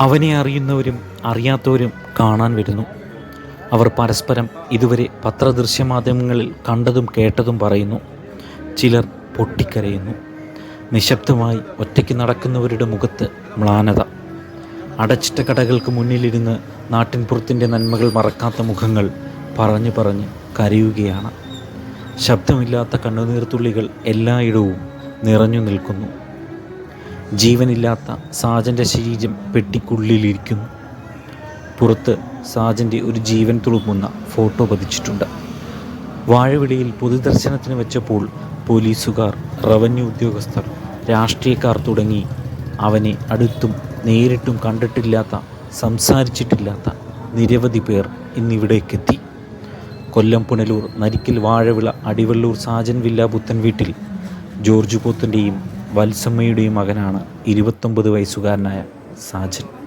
അവനെ അറിയുന്നവരും അറിയാത്തവരും കാണാൻ വരുന്നു. അവർ പരസ്പരം ഇതുവരെ പത്രദൃശ്യമാധ്യമങ്ങളിൽ കണ്ടതും കേട്ടതും പറയുന്നു. ചിലർ പൊട്ടിക്കരയുന്നു. നിശബ്ദമായി ഒറ്റയ്ക്ക് നടക്കുന്നവരുടെ മുഖത്ത് മ്ലാനത. അടച്ചിട്ട കടകൾക്ക് മുന്നിലിരുന്ന് നാട്ടിൻപുറത്തിന്റെ നന്മകൾ മറക്കാത്ത മുഖങ്ങൾ പറഞ്ഞു പറഞ്ഞ് കരയുകയാണ്. ശബ്ദമില്ലാത്ത കണ്ണുനീർത്തുള്ളികൾ എല്ലായിടവും നിറഞ്ഞു നിൽക്കുന്നു. ജീവനില്ലാത്ത സാജന്റെ ശരീരം പെട്ടിക്കുള്ളിലിരിക്കുന്നു. പുറത്ത് സാജന്റെ ഒരു ജീവൻ തുളുമ്പുന്ന ഫോട്ടോ പതിച്ചിട്ടുണ്ട്. വാഴവിളിയിൽ പൊതുദർശനത്തിന് വെച്ചപ്പോൾ പോലീസുകാർ റവന്യൂ ഉദ്യോഗസ്ഥർ രാഷ്ട്രീയക്കാർ തുടങ്ങി അവനെ അടുത്തും നേരിട്ടും കണ്ടിട്ടില്ലാത്ത സംസാരിച്ചിട്ടില്ലാത്ത നിരവധി പേർ ഇന്നിവിടേക്കെത്തി. കൊല്ലം പുനലൂർ നരിക്കൽ വാഴവിള അടിവള്ളൂർ സാജൻ വില്ല പുത്തൻ വീട്ടിൽ ജോർജ് പോത്തിന്റെയും വത്സമ്മയുടെയും മകനാണ്. ഇരുപത്തൊമ്പത് വയസ്സുകാരനായ സാജൻ.